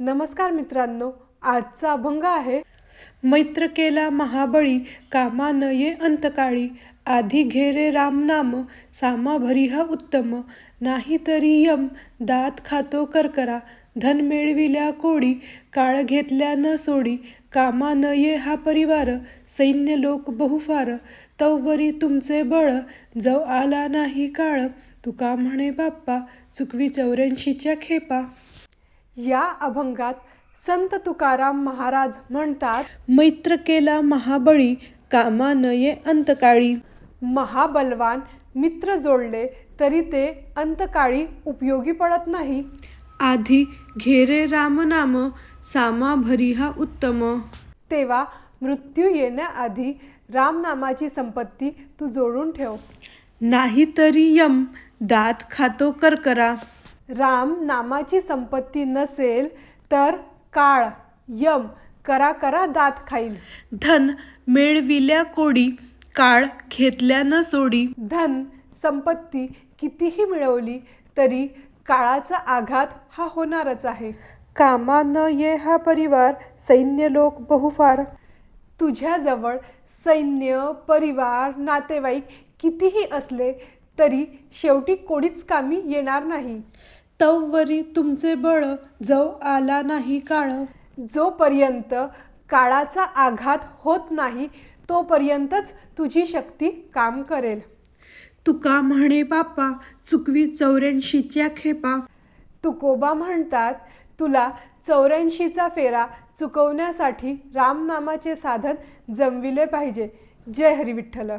नमस्कार मित्रांनो आजचा अभंग आहे मैत्र केला महाबळी कामा न ये अंतकाळी आधी घेरे राम नाम सामा भरी हा उत्तम नाही तरी यम दात खातो करकरा धन मिळविल्या कोडी काळ घेतल्या न सोडी कामा न ये हा परिवार सैन्य लोक बहुफार तववरी तुमचे बळ जव आला नाही काळ तुका म्हणे बाप्पा चुकवी चौऱ्याऐंशीच्या खेपा. या अभंगात संत तुकाराम महाराज म्हणतात मैत्र केला महाबळी कामा न ये अंतकाळी. महाबलवान मित्र जोडले तरी ते अंतकाळी उपयोगी पडत नाही. आधी घेरे रामनाम सामा भरी हा उत्तम. तेव्हा मृत्यू येण्याआधी रामनामाची संपत्ती तू जोडून ठेव. नाही तरी यम दात खातो करकरा. राम नामाची संपत्ती नसेल तर काळ यम करा करा दात खाईल. धन मिळविल्या कोडी काळ घेतल्या न सोडी. धन संपत्ती कितीही मिळवली तरी काळाचा आघात हा होणारच आहे. कामा न ये हा परिवार सैन्य लोक बहुफार. तुझ्याजवळ सैन्य परिवार नातेवाईक कितीही असले तरी शेवटी कोणीच कामी येणार नाही. तववरी तुमचे बळ जव आला नाही काळ. जोपर्यंत काळाचा आघात होत नाही तोपर्यंतच तुझी शक्ती काम करेल. तुका म्हणे बाप्पा चुकवी चौऱ्याऐंशीच्या खेपा. तुकोबा म्हणतात तुला चौऱ्याऐंशीचा फेरा चुकवण्यासाठी रामनामाचे साधन जमविले पाहिजे. जय हरी विठ्ठल